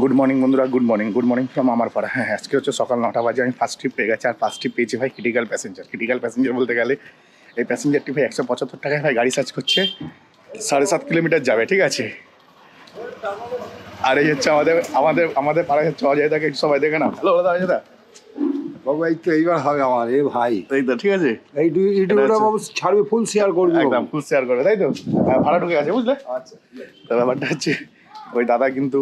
Good morning বন্ধুরা good morning good morning from আমার পাড়া। হ্যাঁ আজকে হচ্ছে সকাল নটা বাজে আমি ফার্স্ট ট্রিপ পেয়ে গেছি। আর ফার্স্ট ট্রিপ পেয়েছি ভাই ক্রিটিক্যাল প্যাসেঞ্জার ক্রিটিক্যাল প্যাসেঞ্জার বলতে গেলে এই প্যাসেঞ্জারটি ভাই একশো পঁচাত্তর টাকায় ভাই গাড়ি সার্চ করছে সাড়ে সাত কিলোমিটার যাবে ঠিক আছে? আর এই হচ্ছে আমাদের আমাদের আমাদের পাড়ায় হচ্ছে অজয় দাকে সবাই দেখে না হ্যালো দাদা অজয় দা। বাবু এই তো এইবার হবে আমার এ ভাই। এই তো ঠিক আছে? এই ইউটিউবটা বাবু ছাড়বে ফুল শেয়ার করবি। একদম ফুল শেয়ার তাই তো? হ্যাঁ, ভাড়া ঢুকে গেছে বুঝলে? আচ্ছা। তো ব্যাপারটা হচ্ছে ওই দাদা কিন্তু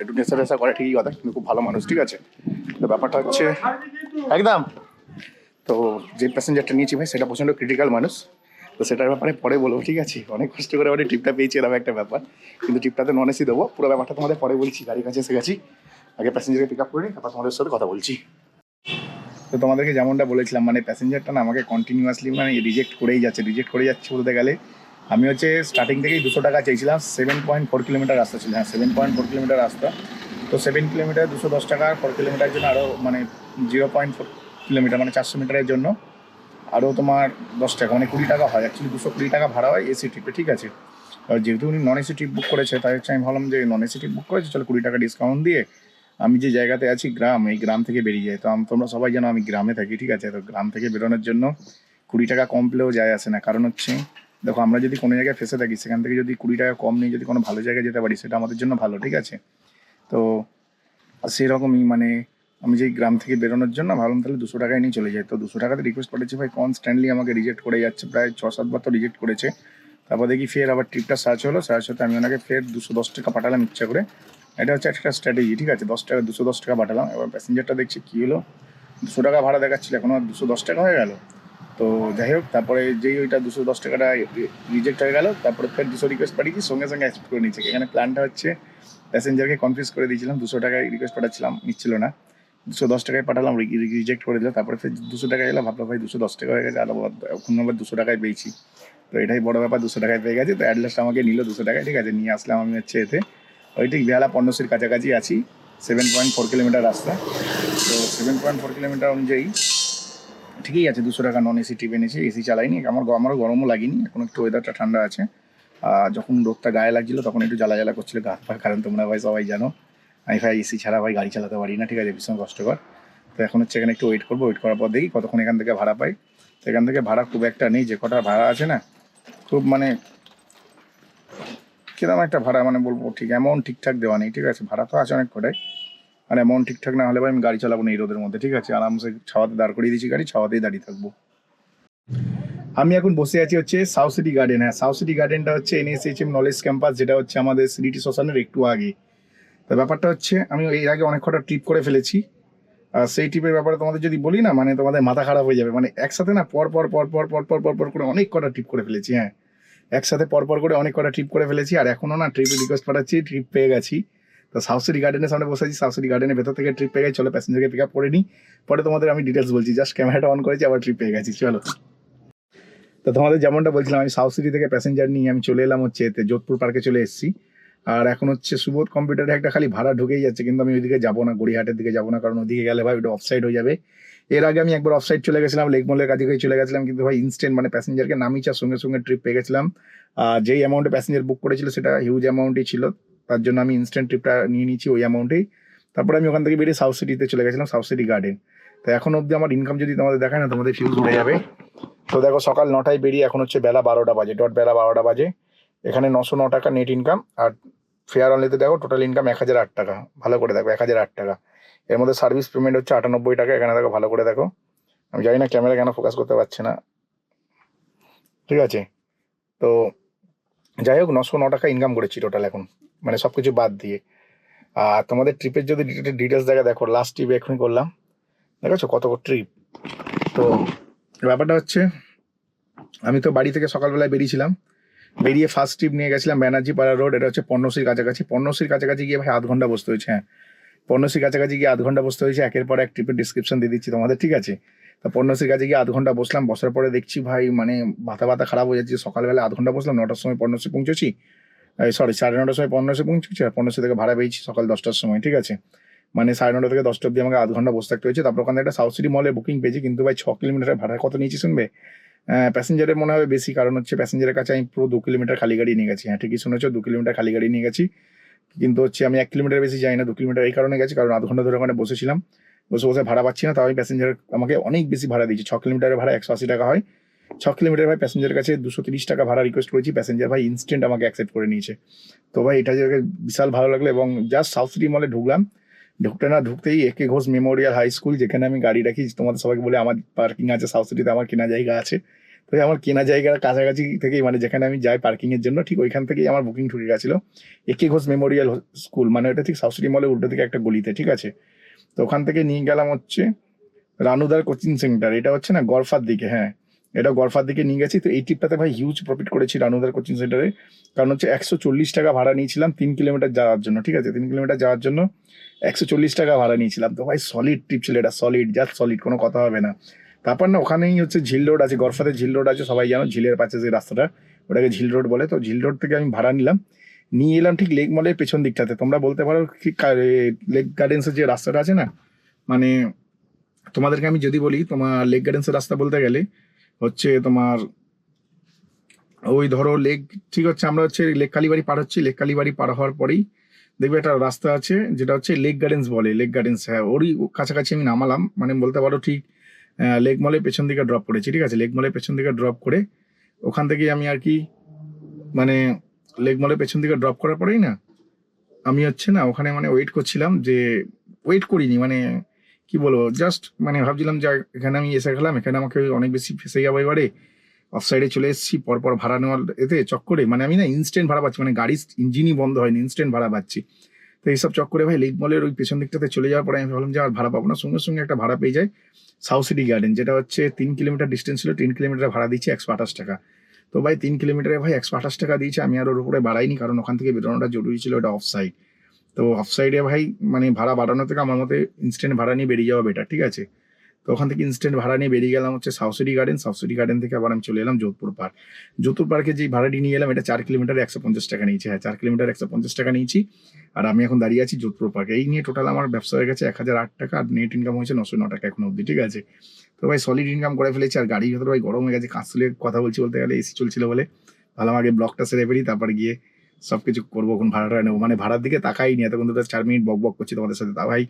একটু নেশা টেশা করে ঠিকই কথা কিন্তু খুব ভালো মানুষ ঠিক আছে? তো ব্যাপারটা হচ্ছে একদম। তো যে প্যাসেঞ্জারটা নিয়েছি ভাই সেটা প্রচণ্ড ক্রিটিক্যাল মানুষ। তো সেটার ব্যাপারে পরে বলব ঠিক আছে? অনেক কষ্ট করে মানে টিপটা পেয়েছি এরকম একটা ব্যাপার। কিন্তু টিপটাতে নন এসি দেবো পুরো ব্যাপারটা তোমাদের পরে বলছি গাড়ির কাছে এসে গেছি। আগে প্যাসেঞ্জারকে পিক আপ করে নিই তারপর তোমাদের সাথে কথা বলছি। তো তোমাদেরকে যেমনটা বলেছিলাম মানে প্যাসেঞ্জারটা না আমাকে কন্টিনিউয়াসলি মানে রিজেক্ট করেই যাচ্ছে রিজেক্ট করে যাচ্ছে বলতে গেলে। আমি হচ্ছে স্টার্টিং থেকেই দুশো টাকা চেয়েছিলাম সেভেন পয়েন্ট ফোর কিলোমিটার রাস্তা ছিল হ্যাঁ সেভেন পয়েন্ট ফোর কিলোমিটার রাস্তা। তো সেভেন কিলোমিটার দুশো দশ টাকা ফোর কিলোমিটার জন্য আরও মানে জিরো পয়েন্ট ফোর কিলোমিটার মানে চারশো মিটারের জন্য আরও তোমার দশ টাকা মানে কুড়ি টাকা হয়। অ্যাকচুয়ালি দুশো কুড়ি টাকা ভাড়া হয় এসি ট্রিপে ঠিক আছে? আর যেহেতু উনি নন এসি ট্রিপ বুক করেছে, তাই হচ্ছে আমি ভাবলাম যে নন এসি ট্রিপ বুক করেছে, চলো কুড়ি টাকা ডিসকাউন্ট দিয়ে আমি যে জায়গাতে আছি, গ্রাম, এই গ্রাম থেকে বেরিয়ে যাই। তো আম- তোমরা সবাই জানো আমি গ্রামে থাকি, ঠিক আছে? তো গ্রাম থেকে বেরোনোর জন্য কুড়ি টাকা কম পেলেও যায় আসে না। কারণ হচ্ছে দেখো, আমরা যদি কোনো জায়গায় ফেসে থাকি, সেখান থেকে যদি কুড়ি টাকা কম নিয়ে যদি কোনো ভালো জায়গায় যেতে পারি, সেটা আমাদের জন্য ভালো, ঠিক আছে? তো সেরকমই মানে আমি যেই গ্রাম থেকে বেরোনোর জন্য ভাবলাম তাহলে দুশো টাকায় নিয়ে চলে যাই। তো দুশো টাকাতে রিকোয়েস্ট করেছি ভাই কনস্ট্যান্টলি আমাকে রিজেক্ট করে যাচ্ছে, প্রায় ছ সাতবার তো রিজেক্ট করেছে। তারপর দেখি ফের আবার ট্রিপটা সার্চ হলো সার্চ হতে আমি ওনাকে ফের দুশো দশ টাকা পাঠালাম ইচ্ছা করে। এটা হচ্ছে একটা স্ট্র্যাটেজি ঠিক আছে? দশ টাকা, দুশো দশ টাকা পাঠালাম। এবার প্যাসেঞ্জারটা দেখছি, কী হলো? দুশো টাকা ভাড়া দেখাচ্ছিল, এখন আর দুশো দশ টাকা হয়ে গেল। তো যাই হোক, তারপরে যেই ওইটা দুশো দশ টাকাটা রিজেক্ট হয়ে গেল, তারপরে ফের দুশো রিকোয়েস্ট পাঠিয়েছি, সঙ্গে সঙ্গে অ্যাকসেপ্ট করে নিচ্ছে এখানে প্ল্যানটা হচ্ছে প্যাসেঞ্জারকে কনফিউজ করে দিয়েছিলাম, দুশো টাকায় রিকোয়েস্ট পাঠাচ্ছিলাম, নিচ্ছিল না। দুশো দশ টাকায় পাঠালাম রিজেক্ট করে দিল, তারপরে ফের দুশো টাকায় এলাম, ভাবলাম ভাই দুশো দশ টাকা হয়ে গেছে আর এখন আবার দুশো টাকায় পেয়েছি। তো এটাই বড় ব্যাপার, দুশো টাকায় পেয়ে গেছে, তো অ্যাডলাস্ট আমাকে নিল দুশো টাকায়, ঠিক আছে, নিয়ে আসলাম আমি হচ্ছে এতে। ওই ঠিক বেহালা পণ্যশ্রীর কাছাকাছি আছি সেভেন পয়েন্ট ফোর কিলোমিটার রাস্তা। তো সেভেন পয়েন্ট ফোর কিলোমিটার অনুযায়ী ঠিকই আছে দুশো টাকা নন এসি টিপ এনেছি এসি চালাইনি আমার আমারও গরমও লাগেনি এখন একটু ওয়েদারটা ঠান্ডা আছে। যখন রোদটা গায়ে লাগছিল তখন একটু জ্বালা জ্বালা করছিল গা পা, কারণ তোমরা ভাই সবাই জানো আমি ভাই এসি ছাড়া ভাই গাড়ি চালাতে পারি না ঠিক আছে ভীষণ কষ্টকর। তো এখন হচ্ছে এখানে একটু ওয়েট করব ওয়েট করার পর দেখি কতক্ষণ এখান থেকে ভাড়া পাই। তো এখান থেকে ভাড়া খুব একটা নেই যে কটা ভাড়া আছে না খুব মানে কীরকম একটা ভাড়া মানে বলব ঠিক অ্যামাউন্ট ঠিকঠাক দেওয়া নেই ঠিক আছে ভাড়া তো আছে অনেক কটাই আর অ্যামাউন্ট ঠিকঠাক না হলে ভাই আমি গাড়ি চালাবো না এই রোদের মধ্যে, ঠিক আছে? আরামসে ছাওয়াতে দাঁড় করিয়ে দিয়েছি গাড়ি, ছাওয়াতেই দাঁড়িয়ে থাকব। আমি এখন বসে আছি হচ্ছে সাউথ সিটি গার্ডেন হ্যাঁ সাউথ সিটি গার্ডেনটা হচ্ছে এনএসএইচএম নলেজ ক্যাম্পাস যেটা হচ্ছে আমাদের সিডিটি শ্মশানের একটু আগে। তো ব্যাপারটা হচ্ছে, আমি এর আগে অনেক কটা ট্রিপ করে ফেলেছি। আর সেই ট্রিপের ব্যাপারে তোমাদের যদি বলি না মানে তোমাদের মাথা খারাপ হয়ে যাবে। মানে একসাথে না পর পর পর পর পর পর পর পর করে অনেক কটা ট্রিপ করে ফেলেছি হ্যাঁ। একসাথে পর পর করে অনেক কটা ট্রিপ করে ফেলেছি, আর এখনও না ট্রিপে রিকোয়েস্ট পাঠাচ্ছি ট্রিপ পেয়ে গেছি। তো সাউথ সিটি গার্ডেনের সামনে বসে আছি। সাউথ সিটি গার্ডেনের ভেতর থেকে ট্রিপ পেয়ে গেছি। চলো প্যাসেঞ্জারকে পিক আপ করে নিই। পরে তোমাদের আমি ডিটেলস বলছি। জাস্ট ক্যামেরাটা অন করেছি, আবার ট্রিপ পেয়ে গেছি। চলো। তো তোমাদের যেমনটা বলছিলাম, আমি সাউথ সিটি থেকে প্যাসেঞ্জার নিয়ে আমি চলে এলাম হচ্ছে এতে যোধপুর পার্কে চলে এসেছি। আর এখন হচ্ছে সুবোধ কম্পিউটারে একটা খালি ভাড়া ঢুকেই যাচ্ছে, কিন্তু আমি ওইদিকে যাব না গড়িয়াহাটের দিকে যাব না, কারণ ওদিকে গেলে ভাই ওটা অফসাইড হয়ে যাবে। এর আগে আমি একবার অফসাইড চলে গেছিলাম লেকমলের কাছে চলে গেছিলাম, কিন্তু ভাই ইনস্ট্যান্ট মানে প্যাসেঞ্জারকে নামিয়েছে সঙ্গে সঙ্গে ট্রিপ পেয়ে গেছিলাম। আর যেই অ্যামাউন্টে প্যাসেঞ্জার বুক করেছিল, সেটা হিউজ অ্যামাউন্টই ছিল। তার জন্য আমি ইনস্ট্যান্ট ট্রিপটা নিয়ে নিয়েছি ওই অ্যামাউন্টেই তারপরে আমি ওখান থেকে বেরিয়ে সাউথ সিটিতে চলে গেছিলাম সাউথ সিটি গার্ডেন তো এখন অবধি আমার ইনকাম যদি তোমাদের দেখায় না, তোমাদের ফিউজ উড়ে যাবে। তো দেখো সকাল নটায় বেরিয়ে এখন হচ্ছে বেলা বারোটা বাজে ডট বেলা বারোটা বাজে। এখানে নশো ন টাকা নেট ইনকাম আর ফেয়ার অনলিতে দেখো টোটাল ইনকাম এক হাজার আট টাকা, ভালো করে দেখো, এক হাজার আট টাকা। এর মধ্যে সার্ভিস পেমেন্ট হচ্ছে আটানব্বই টাকা, এখানে দেখো ভালো করে দেখো। আমি জানি না ক্যামেরা কেন ফোকাস করতে পারছে না। ঠিক আছে? তো যাই হোক, নশো ন টাকা ইনকাম করেছি টোটাল এখন। মানে সব কিছু বাদ দিয়ে। আর তোমাদের ট্রিপের যদি ডিটেলস দেখা, দেখো লাস্ট ট্রিপ এখনই করলাম। দেখেছ কত ট্রিপ তো ব্যাপারটা হচ্ছে, আমি তো বাড়ি থেকে সকালবেলায় বেরিয়েছিলাম। বেরিয়ে ফার্স্ট ট্রিপ নিয়ে গেছিলাম ব্যানার্জি পাড়া রোড এটা হচ্ছে পণ্যশ্রীর কাছাকাছি। পণ্যশ্রীর কাছাকাছি গিয়ে ভাই আধ ঘণ্টা বসতে হয়েছে হ্যাঁ। পণ্যশ্রীর কাছাকাছি গিয়ে আধ ঘণ্টা বসতে হয়েছে, একের পর এক ট্রিপের ডিসক্রিপশন দিয়ে দিচ্ছি তোমাদের, ঠিক আছে? তা পণ্যশ্রীর কাছে গিয়ে আধ ঘণ্টা বসলাম, বসার পরে দেখছি ভাই মানে মাথা ব্যথা খারাপ হয়ে যাচ্ছে। সকালবেলা আধ ঘণ্টা বসলাম, নটার সময় পর্ণশ্রী পৌঁছেছি। সরি সাড়ে নটার সময় পর্ণশ্রী পৌঁছেছি আর পর্ণশ্রী থেকে ভাড়া পেয়েছি সকাল দশটার সময়, ঠিক আছে? মানে সাড়ে নটা থেকে দশটা অব্দি আমাকে আধ ঘণ্টা বসে থাকতে হয়েছে। তারপর ওখানে একটা সাউথ সিটি মলে বুকিং পেয়েছি, কিন্তু ভাই ছ কিলোমিটার ভাড়া কত নিয়েছি, শুনবে? প্যাসেঞ্জারের মনে হবে বেশি, কারণ হচ্ছে প্যাসেঞ্জারের কাছে আমি পুরো দু কিলোমিটার খালি গাড়ি নিয়ে গেছি। হ্যাঁ ঠিকই শুনেছো, দু কিলোমিটার খালি গাড়ি নিয়ে গেছি। কিন্তু হচ্ছে আমি এক কিলোমিটার বেশি যাই না, দু কিলোমিটার এই কারণে গেছি, কারণ আধ ঘণ্টা ধরে ওখানে বসেছিলাম। বসে বসে ভাড়া পাচ্ছি না, তাও আমি প্যাসেঞ্জার আমাকে অনেক বেশি ভাড়া দিয়েছে। ছ কিলোমিটারের ভাড়া একশো আশি টাকা হয়। ছ কিলোমিটার ভাই প্যাসেঞ্জার কাছে দুশো তিরিশ টাকা ভাড়া রিকোয়েস্ট করেছি প্যাসেঞ্জার ভাই ইনস্ট্যান্ট আমাকে অ্যাকসেপ্ট করে নিয়েছে। তো ভাই এটা যে বিশাল ভালো লাগল এবং জাস্ট সাউথ সিটি মলে ঢুকলাম। ঢুকতে না ঢুকতেই একে ঘোষ মেমোরিয়াল হাই স্কুল যেখানে আমি গাড়ি রাখি, তোমাদের সবাইকে বলে আমার পার্কিং আছে সাউথ সিটিতে আমার কেনা জায়গা আছে। তো আমার কেনা জায়গার কাছাকাছি থেকেই মানে যেখানে আমি যাই পার্কিং এর জন্য, ঠিক ওইখান থেকেই আমার বুকিং ঢুকে গেছিল। একে ঘোষ মেমোরিয়াল স্কুল মানে ওটা ঠিক সাউথ সিটি মলে উল্টো থেকে একটা গলিতে, ঠিক আছে? তো ওখান থেকে নিয়ে গেলাম হচ্ছে রানুদার কোচিং সেন্টার, এটা হচ্ছে না গড়ফার দিকে হ্যাঁ। এটা গড়ফার দিকে নিয়ে গেছি, তো এই ট্রিপটাতে ভাই হিউজ প্রফিট করেছি রানুদার কোচিং সেন্টারে কারণ হচ্ছে একশো চল্লিশ টাকা ভাড়া নিয়েছিলাম তিন কিলোমিটার যাওয়ার জন্য, ঠিক আছে? তিন কিলোমিটার যাওয়ার জন্য একশো চল্লিশ টাকা ভাড়া নিয়েছিলাম। তো ভাই সলিড ট্রিপ ছিল এটা সলিড জাস্ট সলিড কোনো কথা হবে না। তারপর না, ওখানেই হচ্ছে ঝিল রোড আছে গড়ফাতে ঝিল রোড আছে, সবাই জানো, ঝিলের পাশে যে রাস্তাটা, ওটাকে ঝিল রোড বলে। তো ঝিল রোড থেকে আমি ভাড়া নিলাম। নিয়ে এলাম ঠিক লেক মলের পেছন দিকটাতে। তোমরা বলতে পারো ঠিক লেক গার্ডেন্সের যে রাস্তাটা আছে না মানে তোমাদেরকে আমি যদি বলি, তোমার লেক গার্ডেন্সের রাস্তা বলতে গেলে হচ্ছে তোমার, ওই ধরো লেক, ঠিক হচ্ছে আমরা হচ্ছে লেক কালীবাড়ি পার হচ্ছি, লেক কালীবাড়ি পার হওয়ার পরেই দেখবে একটা রাস্তা আছে, যেটা হচ্ছে লেক গার্ডেন্স বলে লেক গার্ডেন্স হ্যাঁ ওরই কাছাকাছি আমি নামালাম মানে বলতে পারো ঠিক লেক মলের পেছন দিকে ড্রপ করেছি, ঠিক আছে লেক মলের পেছন দিকে ড্রপ করে, ওখান থেকেই আমি আর কি মানে লেক মলের পেছন দিকে ড্রপ করার পরেই না, আমি হচ্ছে না, ওখানে মানে ওয়েট করছিলাম যে ওয়েট করিনি মানে কি বলব জাস্ট মানে ভাবছিলাম যে এখানে আমি এসে গেলাম, এখানে আমাকে অনেক বেশি ফেসে যাব এবারে। অফ সাইডে চলে এসেছি, পরপর ভাড়া নেওয়ার এতে চক্করে। মানে আমি না ইনস্ট্যান্ট ভাড়া পাচ্ছি মানে গাড়ির ইঞ্জিনই বন্ধ হয়নি ইনস্ট্যান্ট ভাড়া পাচ্ছি। তো এইসব চক্করে ভাই লেক মলের ওই পেছন দিকটাতে চলে যাওয়ার পরে আমি ভাবলাম যে, আর ভাড়া পাবো না। সঙ্গে সঙ্গে একটা ভাড়া পেয়ে যায় সাউথ সিটি গার্ডেন যেটা হচ্ছে তিন কিলোমিটার ডিস্টেন্স ছিল, তিন কিলোমিটার ভাড়া দিচ্ছে একশো আঠাশ টাকা। তো ভাই তিন কিলোমিটারে ভাই একশো আঠাশ টাকা দিয়েছে, আমি আর ওর উপরে বাড়াইনি, কারণ ওখান থেকে বেরোনোটা জরুরি ছিল, ওটা অফ সাইড তো অফ সাইডে ভাই মানে ভাড়া বাড়ানো থেকে আমার মতে ইনস্ট্যান্ট ভাড়া নিয়ে বেরিয়ে যাওয়া বেটার ঠিক আছে? তো ওখান থেকে ইনস্ট্যান্ট ভাড়া নিয়ে বেরিয়ে গেলাম হচ্ছে সাউথ গার্ডেন সাউথ গার্ডেন থেকে আবার আমি চলে এলাম যোধপুর পার্ক যোধপুর পার্কে যে ভাড়াটি নিয়ে এলাম, এটা চার কিলোমিটার একশো পঞ্চাশ টাকা নিয়েছে। হ্যাঁ চার কিলোমিটার একশো পঞ্চাশ টাকা নিয়েছি। আর আমি এখন দাঁড়িয়ে আছি যোধপুর পার্কে এই নিয়ে টোটাল আমার ব্যবসা হয়ে গেছে এক হাজার আট টাকা আর নেট ইনকাম হয়েছে নশো ন টাকা এখন অবধি, ঠিক আছে? তো ভাই সলিড ইনকাম করে ফেলেছি আর গাড়ির ভেতরে ভাই গরম হয়ে গেছে কাঁচলে কথা বলছি বলতে গেলে এসি চলছিল বলে। ভালো আগে ব্লকটা সেরে ফেলি, তারপরে গিয়ে সবকিছু করব, এখন ভাড়াটা নেব। মানে ভাড়ার দিকে তাকাই নি। এতক্ষণ তো just চার মিনিট বক বক করছি তোমাদের সাথে। তা ভাই,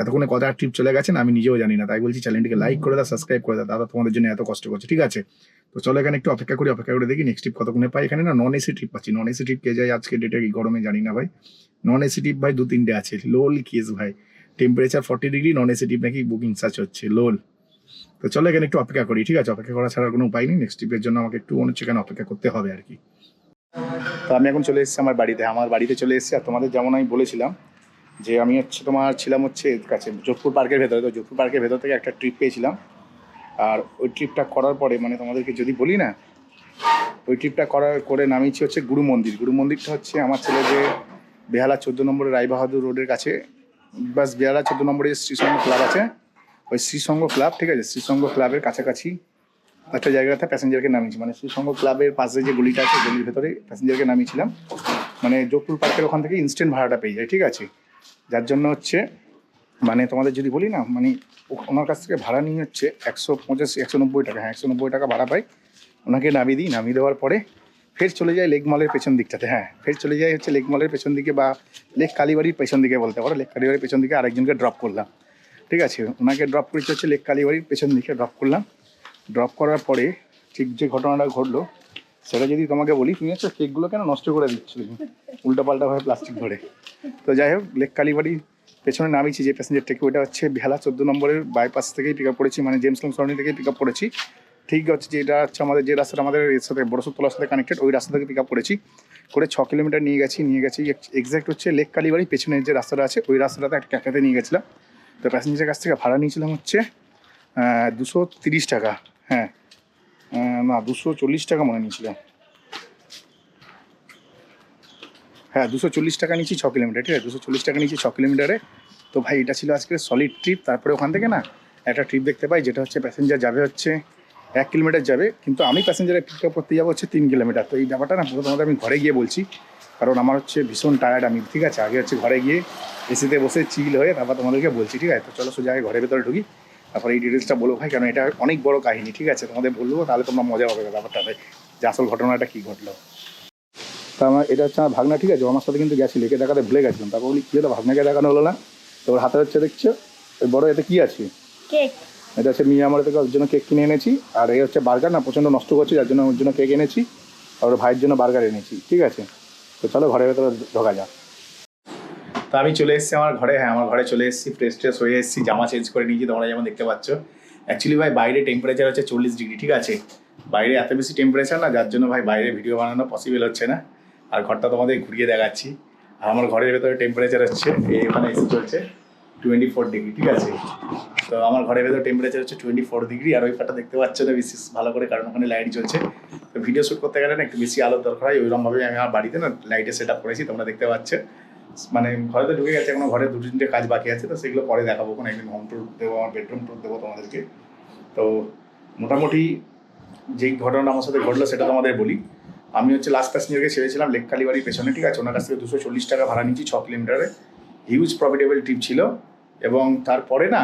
এতক্ষণে কত ট্রিপ চলে গেছে না আমি নিজেও জানি না। তাই বলছি চ্যানেলটিকে লাইক করে দাও সাবস্ক্রাইব করে দাও। দাদা তোমাদের জন্য এত কষ্ট করছে। ঠিক আছে? তো চলো এখানে একটু অপেক্ষা করি, অপেক্ষা করে দেখি নেক্সট ট্রিপ কতক্ষণে পাই। এখানে না নন এসি ট্রিপ পাচ্ছি। নন এসি ট্রিপ কে যায় আজকে ডেটে কি গরমে জানি না ভাই। নন এসি ট্রিপ ভাই দু তিনটে আছে। লোল কেস ভাই। Temperature forty degree non AC trip নাকি বুকিং সার্চ হচ্ছে। লোল। তো চলো এখানে একটু অপেক্ষা করি। ঠিক আছে? অপেক্ষা করা ছাড়ার কোনো উপায় নেই। নেক্সট ট্রিপের জন্য আমাকে একটু হচ্ছে এখানে অপেক্ষা করতে হবে আর কি। তো আমি এখন চলে এসেছি আমার বাড়িতে। আমার বাড়িতে চলে এসেছি আর তোমাদের যেমন আমি বলেছিলাম যে আমি হচ্ছে তোমার ছিলাম হচ্ছে এর কাছে যোধপুর পার্কের ভেতরে। তো যোধপুর পার্কের ভেতর থেকে একটা ট্রিপ পেয়েছিলাম। আর ওই ট্রিপটা করার পরে মানে তোমাদেরকে যদি বলি না, ওই ট্রিপটা করার করে নামিয়েছি হচ্ছে গুরু মন্দির। গুরু মন্দিরটা হচ্ছে আমার ছেলে যে বেহালা চোদ্দ নম্বরের রায়বাহাদুর রোডের কাছে বাস বেহালা চোদ্দ নম্বরের শ্রীসঙ্গ ক্লাব আছে। ওই শ্রীসঙ্গ ক্লাব ঠিক আছে? শ্রীসঙ্গ ক্লাবের কাছাকাছি একটা জায়গাতে প্যাসেঞ্জারকে নামিয়েছি। মানে শ্রীসঙ্গ ক্লাবের পাশে যে গলিটা আছে, গলির ভেতরে প্যাসেঞ্জারকে নামিয়েছিলাম। মানে যোধপুর পার্কের ওখান থেকে ইনস্ট্যান্ট ভাড়াটা পেয়ে যায় ঠিক আছে? যার জন্য হচ্ছে মানে তোমাদের যদি বলি না মানে ওনার কাছ থেকে ভাড়া নিয়ে হচ্ছে একশো পঁচাশি, একশো নব্বই টাকা হ্যাঁ একশো নব্বই টাকা ভাড়া পাই। ওনাকে নামিয়ে দিই, নামিয়ে দেওয়ার পরে ফের চলে যায় লেক মলের পেছন দিকটাতে হ্যাঁ। ফের চলে যায় হচ্ছে লেক মলের পেছন দিকে বা লেক কালীবাড়ির পেছন দিকে বলতে পারো। লেক কালীবাড়ির পেছন দিকে আরেকজনকে ড্রপ করলাম, ঠিক আছে? ওনাকে ড্রপ করেছি হচ্ছে লেক কালীবাড়ির পেছন দিকে ড্রপ করলাম। ড্রপ করার পরে ঠিক যে ঘটনাটা ঘটলো, সেটা যদি তোমাকে বলি, তুমি হচ্ছে কেকগুলো কেন নষ্ট করে দিচ্ছ? তুমি উল্টোপাল্টা ভাবে প্লাস্টিক ধরে। তো যাই হোক লেক কালীবাড়ি পেছনে নামিয়েছি, যে প্যাসেঞ্জার প্যাসেঞ্জারটাকে ওটা হচ্ছে বেহালা চোদ্দ নম্বরের বাইপাস থেকেই পিক আপ করেছি মানে জেমস লং সরণি থেকেই পিক আপ করেছি। ঠিক হচ্ছে যেটা হচ্ছে আমাদের, যে রাস্তাটা আমাদের এর সাথে বড়সুতলার সাথে কানেক্টেড ওই রাস্তা থেকে পিক আপ করেছি। করে ছ কিলোমিটার নিয়ে গেছি নিয়ে গেছি এক্স্যাক্ট হচ্ছে লেক কালীবাড়ি পেছনের যে রাস্তাটা আছে, ওই রাস্তাটাতে একটা ক্যাফেতে নিয়ে গেছিলাম। তো প্যাসেঞ্জারের কাছ থেকে ভাড়া নিয়েছিলাম হচ্ছে দুশো তিরিশ টাকা। হ্যাঁ। না, দুশো চল্লিশ টাকা মনে নিয়েছিলাম। হ্যাঁ দুশো চল্লিশ টাকা নিয়েছি ছ কিলোমিটার, ঠিক আছে? দুশো চল্লিশ টাকা নিয়েছি ছ কিলোমিটারে। তো ভাই, এটা ছিল আজকে সলিড ট্রিপ তারপরে ওখান থেকে না একটা ট্রিপ দেখতে পাই, যেটা হচ্ছে প্যাসেঞ্জার যাবে হচ্ছে এক কিলোমিটার যাবে, কিন্তু আমি প্যাসেঞ্জারে পিক আপ করতে যাব হচ্ছে তিন কিলোমিটার। তো এই ব্যাপারটা না পুরো তোমাদের আমি ঘরে গিয়ে বলছি, কারণ আমার হচ্ছে ভীষণ টায়ার্ড আমি, ঠিক আছে? আগে হচ্ছে ঘরে গিয়ে এসিতে বসে চিল হয়ে তারপর তোমাদেরকে বলছি, ঠিক আছে? তো চলো সোজা আগে ঘরের ভেতরে ঢুকি। তারপরে এই ডিটেলসটা বলব ভাই কেন এটা অনেক বড় কাহিনী ঠিক আছে? তোমাদের বলব তাহলে তোমরা মজা হবে ব্যাপারটাতে যে আসল ঘটনাটা কী ঘটলো। তা আমার এটা হচ্ছে আমার ভাগনা ঠিক আছে? আমার সাথে কিন্তু গেছিল একে দেখাতে ভুলে গেছিলাম তারপর বলি কী হলো ভাগনাকে দেখানো হলো না? তো ওর হাতে হচ্ছে দেখছ? ওই বড় এতে কী আছে? কেক এটা হচ্ছে মিয়া আমার থেকে ওর জন্য কেক কিনে এনেছি। আর এই হচ্ছে বার্গার না? প্রচণ্ড নষ্ট করছে যার জন্য ওর জন্য কেক এনেছি। আর ওর ভাইয়ের জন্য বার্গার এনেছি ঠিক আছে? তো চলো ঘরের ভেতরে ঢোকা যাক। তো আমি চলে এসেছি আমার ঘরে হ্যাঁ আমার ঘরে চলে এসেছি ফ্রেশ ট্রেশ হয়ে এসেছি, জামা চেঞ্জ করে নিয়েছি, তোমরা যেমন দেখতে পাচ্ছ। অ্যাকচুয়ালি ভাই, বাইরে টেম্পারেচার হচ্ছে চল্লিশ ডিগ্রি ঠিক আছে? বাইরে এত বেশি টেম্পারেচার না, যার জন্য ভাই বাইরে ভিডিও বানানো পসিবল হচ্ছে না। আর ঘরটা তোমাদের ঘুরিয়ে দেখাচ্ছি। আর আমার ঘরের ভেতরে টেম্পারেচার হচ্ছে এখানে এসি চলছে টোয়েন্টি ফোর ডিগ্রি ঠিক আছে? তো আমার ঘরের ভেতরে টেম্পারেচার হচ্ছে টোয়েন্টি ফোর ডিগ্রি আর ওই পাটা দেখতে পাচ্ছ না বিশেষ ভালো করে, কারণ ওখানে লাইট জ্বলছে। তো ভিডিও শ্যুট করতে গেলে না, একটু বেশি আলোর দরকার হয় ওইরকমভাবে আমি আমার বাড়িতে না লাইটে সেট আপ করেছি, তোমরা দেখতে পাচ্ছ। মানে ঘরে তো ঢুকে গেছে, এখনও ঘরে দু তিনটে কাজ বাকি আছে, তো সেগুলো পরে দেখাবো, কোনো একদিন হোম ট্যুর দেবো, আমার বেডরুম ট্যুর দেবো তোমাদেরকে। তো মোটামুটি যেই ঘটনাটা আমার সাথে ঘটলো সেটা তোমাদের বলি। আমি হচ্ছে লাস্ট প্যাসেঞ্জারকে ছেড়েছিলাম লেক বাড়ির পেছনে, ঠিক আছে? ওনার কাছ থেকে দুশো চল্লিশ টাকা ভাড়া নিচ্ছি ছ কিলোমিটারে। হিউজ প্রফিটেবল ট্রিপ ছিল এবং তারপরে না,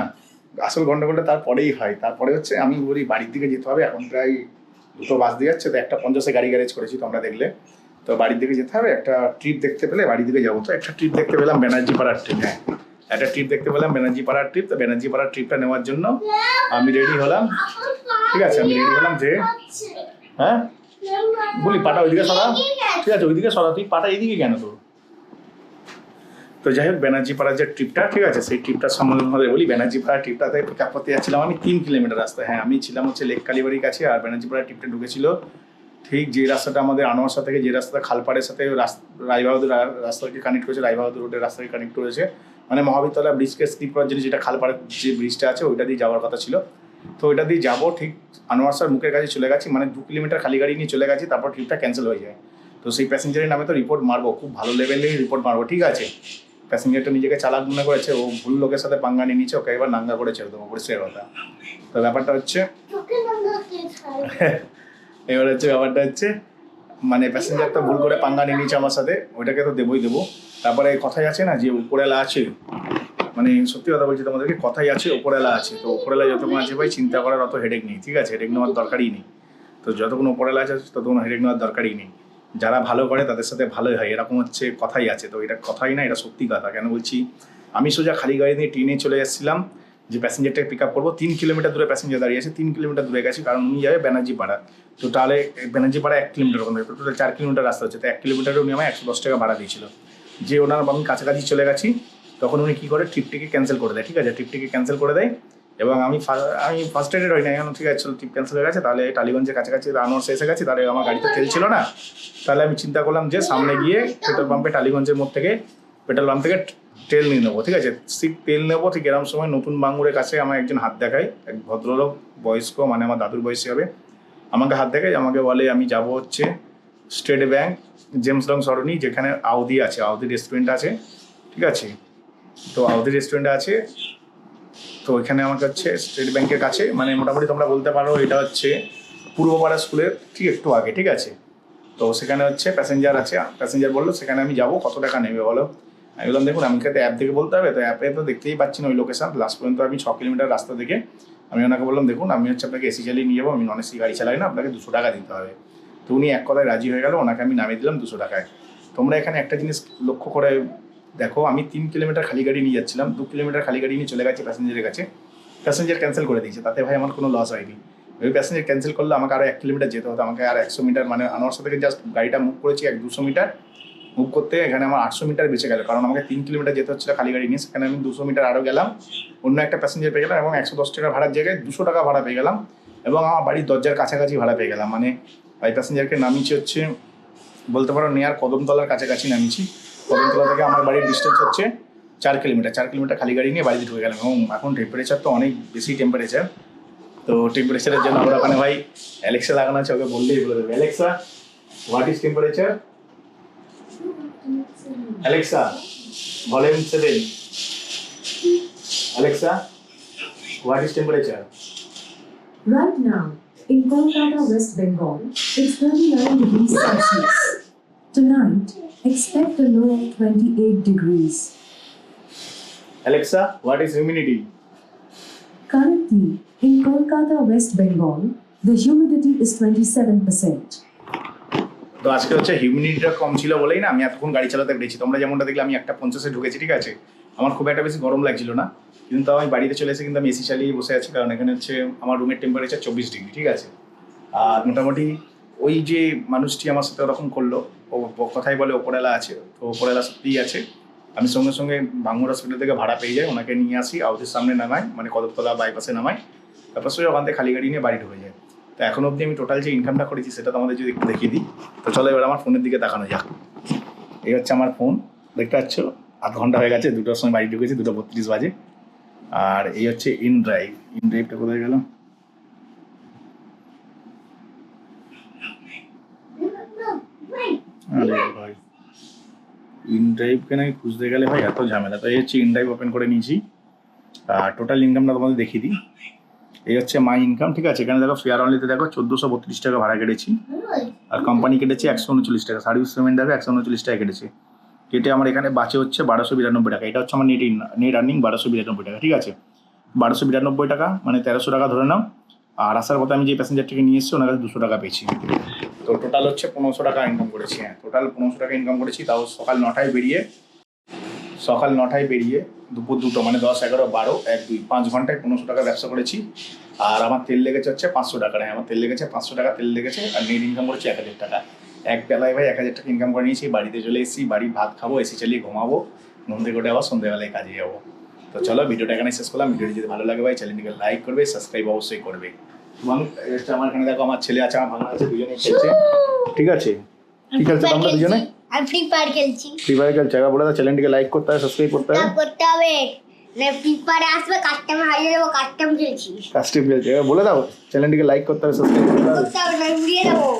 আসল গন্ডগোলটা তারপরেই হয়। তারপরে হচ্ছে আমি বলি, বাড়ির দিকে যেতে হবে, এখন প্রায় দুটো বাস দিয়ে যাচ্ছে, তো একটা পঞ্চাশে গাড়ি গ্যারেজ করেছি তোমরা দেখলে। তো বাড়ির দিকে যেতে হবে, একটা ট্রিপ দেখতে পেলে বাড়ির দিকে যাব। তো একটা ট্রিপ দেখতে পেলাম ব্যানার্জি পাড়ার ট্রিপ হ্যাঁ। একটা ট্রিপ দেখতে পেলাম ব্যানার্জি পাড়ার ট্রিপ তো ব্যানার্জি পাড়ার ট্রিপটা নেওয়ার জন্য আমি রেডি হলাম। ঠিক আছে, আমি রেডি হলাম যে হ্যাঁ? বলি, পাটা ওইদিকে সরা। ঠিক আছে, ওইদিকে সরা। তুই পাটা এইদিকে কেন তোর তো যাই হোক ব্যানার্জি পাড়ার যে ট্রিপটা ঠিক আছে, সেই ট্রিপটার সম্বন্ধে বলি। ব্যানার্জি পাড়ার ট্রিপটাতে পিক আপ করতে যাচ্ছিলাম আমি তিন কিলোমিটার রাস্তা হ্যাঁ আমি ছিলাম হচ্ছে লেক কালীবাড়ির কাছে আর ব্যানার্জি পাড়ার ট্রিপটা ঢুকেছিল ঠিক যে রাস্তাটা আমাদের আনোয়ারসা থেকে যে রাস্তাটা খালপাড়ের সাথে রায়বাহাদুর রাস্তাকে কানেক্ট করেছে রায়বাহাদুর রোডের রাস্তাকে কানেক্ট করেছে। মানে মহাবিদ্যালয় ব্রিজকে স্কিপ করার জন্য যেটা খালপাড়ের যে ব্রিজটা আছে ওইটা দিয়ে যাওয়ার কথা ছিল। তো ওইটা দিয়ে যাব ঠিক আনোয়ারসার মুখের কাছে চলে গেছি মানে দু কিলোমিটার খালি গাড়ি নিয়ে চলে গেছি তারপর ট্রিপটা ক্যান্সেল হয়ে যায়। তো সেই প্যাসেঞ্জারের নামে তো রিপোর্ট মারবো খুব ভালো লেভেলেই রিপোর্ট মারবো ঠিক আছে? প্যাসেঞ্জারটা নিজেকে চালাক মনে করেছে ও ভুল লোকের সাথে পাঙ্গা নিয়ে নিচ্ছে ওকে এবার নাঙ্গা করে ছেড়ে দেবো পরিষ্কার কথা। তো ব্যাপারটা হচ্ছে এবার হচ্ছে ব্যাপারটা হচ্ছে মানে প্যাসেঞ্জার তো ভুল করে পাঙ্গা নিয়ে নিচ্ছে আমার সাথে, ওইটাকে তো দেবই দেবো। তারপরে কথাই আছে না যে উপরেলা আছে। মানে সত্যি কথা বলছি তোমাদেরকে, কথাই আছে ওপরেলা আছে। তো ওপরেলা যতক্ষণ আছে ভাই, চিন্তা করার অত হেডেক নেই, ঠিক আছে? হেডেক নেওয়ার দরকারই নেই। তো যতক্ষণ ওপরেলা আছে, ততক্ষণ হেডেক নেওয়ার দরকারই নেই। যারা ভালো করে, তাদের সাথে ভালোই হয়। এরকম হচ্ছে কথাই আছে। তো এটা কথাই না, এটা সত্যি কথা। কেন বলছি? আমি সোজা খালি গাড়ি নিয়ে ট্রেনে চলে এসেছিলাম। যে প্যাসেঞ্জারটাকে পিক আপ করব, তিন কিলোমিটার দূরে প্যাসেঞ্জার দাঁড়িয়ে আছে, তিন কিলোমিটার দূরে গেছে, কারণ উনি যাবে ব্যানার্জি পাড়া। তো তাহলে ব্যানার্জি পাড়া এক কিলোমিটার ওখানে টোটাল চার কিলোমিটার রাস্তা হচ্ছে, তো এক কিলোমিটারে উনি আমায় একশো দশ টাকা ভাড়া দিয়েছিল। যে ওনার আমি কাছাকাছি চলে গেছি, তখন উনি কী করে ট্রিপটিকে ক্যান্সেল করে দেয়, ঠিক আছে? ট্রিপটিকে ক্যান্সেল করে দেয়, এবং আমি আমি ফার্স্ট এডেড হই না এখন ঠিক আছে ট্রিপ ক্যান্সেল হয়ে গেছে, তাহলে টালিগঞ্জের কাছাকাছি আনোয়ার্সে এসে গেছি, তাহলে আমার গাড়িতে তেল ছিল না। তাহলে আমি চিন্তা করলাম যে সামনে গিয়ে পেট্রোল পাম্পে টালিগঞ্জের মোড় থেকে পেট্রোল পাম্প থেকে তেল নিয়ে নেব, ঠিক আছে? ঠিক তেল নেব, ঠিক এরকম সময় নতুন বাঙ্গুরের কাছে আমার একজন হাত দেখায়, এক ভদ্রলোক, বয়স্ক মানে আমার দাদুর বয়সী হবে, আমাকে হাত দেখায়, আমাকে বলে, আমি যাব হচ্ছে state bank, James Long Sarani, যেখানে আউদি আছে, আউদি রেস্টুরেন্ট আছে, ঠিক আছে? তো আউদি রেস্টুরেন্ট আছে, তো ওইখানে আমাকে হচ্ছে স্টেট ব্যাংকের কাছে মানে মোটামুটি তোমরা বলতে পারো, এটা হচ্ছে পূর্বপাড়া স্কুলের ঠিক একটু আগে, ঠিক আছে? তো সেখানে হচ্ছে প্যাসেঞ্জার আছে, প্যাসেঞ্জার বলল, সেখানে আমি যাব, কত টাকা নেবে বলো? আমি বললাম, দেখুন, আমাকে তো অ্যাপ থেকে বলতে হবে। তো অ্যাপে তো দেখতেই পাচ্ছি না ওই লোকেশন লাস্ট পর্যন্ত আমি ছ কিলোমিটার রাস্তা থেকে আমি ওনাকে বললাম, দেখুন, আমি হচ্ছে আপনাকে এসি চালিয়ে নিয়ে যাব। আমি নন এসি গাড়ি চালাই না, আপনাকে দুশো টাকা দিতে হবে। তো উনি এক কথায় রাজি হয়ে গেল, ওনাকে আমি নামিয়ে দিলাম দুশো টাকায়। তোমরা এখানে একটা জিনিস লক্ষ্য করে দেখো, আমি তিন কিলোমিটার খালি গাড়ি নিয়ে যাচ্ছিলাম, দু কিলোমিটার খালি গাড়ি নিয়ে চলে গেছে প্যাসেঞ্জারের কাছে। প্যাসেঞ্জার ক্যান্সেল করে দিয়েছে, তাতে ভাই আমার কোনো লস হয়নি। ওই প্যাসেঞ্জার ক্যান্সেল করলে আমাকে আরও এক কিলোমিটার যেতে হতো, আমাকে আর একশো মিটার মানে আনোয়ারসা থেকে জাস্ট গাড়িটা মুভ করেছি এক দুশো মিটার। মুভ করতে এখানে আমার আটশো মিটার বেঁচে গেল। কারণ আমাকে তিন কিলোমিটার যেতে হচ্ছিল খালি গাড়ি নিয়ে, সেখানে আমি দুশো মিটার আরও গেলাম। অন্য একটা প্যাসেঞ্জার পেয়ে গেলাম এবং একশো দশ টাকা ভাড়ার জায়গায় দুশো টাকা ভাড়া পেয়ে গেলাম এবং আমার বাড়ির দরজার কাছাকাছি ভাড়া পেয়ে গেলাম। মানে ওই প্যাসেঞ্জারকে নামিয়েছি হচ্ছে, বলতে পারো নেয়ার কদমতলার কাছাকাছি নামিয়েছি। কদমতলা থেকে আমার বাড়ির ডিস্টেন্স হচ্ছে চার কিলোমিটার চার কিলোমিটার খালি গাড়ি নিয়ে বাড়িতে ঢুকে গেলাম এবং এখন টেম্পারেচার তো অনেক বেশি টেম্পারেচার তো টেম্পারেচারের জন্য আমরা ওখানে ভাই অ্যালেক্সা লাগানো আছে, ওকে বললেই বলে দেবে Alexa what is temperature Alexa volume seven Alexa what is temperature Right now, in Kolkata, West Bengal, it's 39 degrees Celsius. Tonight, expect a low of 28 degrees. Alexa what is humidity Currently, in Kolkata, West Bengal, the humidity is 27%. তো আজকে হচ্ছে হিউমিডিটিটা কম ছিল বলেই না, আমি এতক্ষণ গাড়ি চালাতে পেরেছি। তোমরা যেমনটা দেখলে, আমি একটা পঞ্চাশে ঢুকেছি, ঠিক আছে? আমার খুব একটা বেশি গরম লাগছিল না, কিন্তু আমি বাড়িতে চলে এসে কিন্তু আমি এসি চালিয়ে বসে আছি, কারণ এখানে হচ্ছে আমার রুমের টেম্পারেচার চব্বিশ ডিগ্রি ঠিক আছে? আর মোটামুটি ওই যে মানুষটি আমার সাথে ওরকম করল, ও কথাই বলে ওপরেলা আছে, তো ওপরেলা সত্যিই আছে। আমি সঙ্গে সঙ্গে ভাঙুর হসপিটাল থেকে ভাড়া পেয়ে যাই, ওনাকে নিয়ে আসি আউটের সামনে নামাই মানে কদমতলা বাইপাসে নামাই, তারপর সে ওখান থেকে খালি গাড়ি নিয়ে বাড়ি ঢুকে যায় তো এখন অবধি আমি টোটাল যে ইনকামটা করেছি সেটা তোমাদের যদি একটু দেখিয়ে দিই, তো চলো এবার আমার ফোনের দিকে দেখানো যাক। এই হচ্ছে আমার ফোন দেখতে পাচ্ছ? আধ ঘণ্টা হয়ে গেছে, দুটোর সময় বাড়ি ঢুকেছি, দুটো বত্রিশ বাজে। আর এই হচ্ছে ইন ড্রাইভ ইন ড্রাইভটা কোথায় গেল? ভাই। ইন ড্রাইভকে নাকি খুঁজতে গেলে ভাই এত ঝামেলা। তো এই হচ্ছে ইন ড্রাইভ ওপেন করে নিয়েছি। আর টোটাল ইনকামটা তোমাদের দেখিয়ে দিই। এই হচ্ছে মাই ইনকাম ঠিক আছে? এখানে দেখো ফেয়ার অনলিতে দেখো চোদ্দোশো বত্রিশ টাকা ভাড়া কেটেছি। আর কোম্পানি কেটেছে একশো উনচল্লিশ টাকা। সার্ভিস পেমেন্ট দেখো একশো উনচল্লিশ টাকা কেটেছে। কেটে আমার এখানে বাঁচে হচ্ছে বারোশো বিরানব্বই টাকা। এটা হচ্ছে আমার নেট নেট আর্নিং বারোশো বিরানব্বই টাকা, ঠিক আছে? বারোশো বিরানব্বই টাকা মানে তেরোশো টাকা ধরে নাও। আর আসার পথে আমি যে প্যাসেঞ্জারটিকে নিয়ে এসেছি, ওনার কাছে দুশো টাকা পেয়েছি। তো টোটাল হচ্ছে পনেরোশো টাকা ইনকাম করেছি হ্যাঁ। টোটাল পনেরোশো টাকা ইনকাম করেছি, তাও সকাল নটায় বেরিয়ে সকাল নটায় বেরিয়ে দুপুর দুটো মানে দশ এগারো বারো এক দুই পাঁচ ঘন্টায় পনেরোশো টাকা ব্যবসা করেছি। আর আমার তেল লেগেছে হচ্ছে পাঁচশো টাকা। হ্যাঁ আমার তেল লেগেছে পাঁচশো টাকা তেল লেগেছে আর নেট ইনকাম করেছি এক হাজার টাকা। এক বেলায় ভাই এক হাজার টাকা ইনকাম করে নিয়েছি বাড়িতে চলে এসেছি বাড়ি ভাত খাব এসি চালিয়ে ঘুমাবো ঘুম থেকে উঠে আবার সন্ধ্যেবেলায় কাজে যাব। তো চলো ভিডিওটা এখানে শেষ করলাম। ভিডিওটি যদি ভালো লাগে ভাই চ্যানেলটিকে লাইক করবে সাবস্ক্রাইব অবশ্যই করবে। আমার এখানে দেখো আমার ছেলে আছে আমার ভাঙা আছে দুজনে খেলছে। ঠিক আছে? কি খেলছো তোমরা দুজনে? আমি ফ্রি ফায়ার খেলছি। ফ্রি ফায়ার খেলছে। একবার বলে দাও চ্যানেলটিকে লাইক করতে হবে সাবস্ক্রাইব করতে হবে। করতে হবে। না ফ্রি ফায়ারে আসবে কাস্টমার হারিয়ে দেবো কাস্টম খেলছি। কাস্টিভ খেলছে। এবার বলে দাও চ্যানেলটিকে লাইক করতে হবে সাবস্ক্রাইব করতে হবে। করতে হবে না উড়িয়ে দেবো।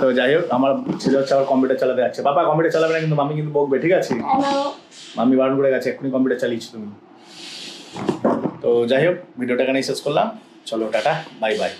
তো যাই হোক আমার ছেলে হচ্ছে আবার কম্পিউটার চালাতে যাচ্ছে। বাবা কম্পিউটার চালাবে না কিন্তু মামি কিন্তু বকবে ঠিক আছে? মামি বারণ করে গেছে এক্ষুনি কম্পিউটার চালিয়েছি তুমি। তো যাই হোক ভিডিওটা এখানেই শেষ করলাম। চলো টাটা বাই বাই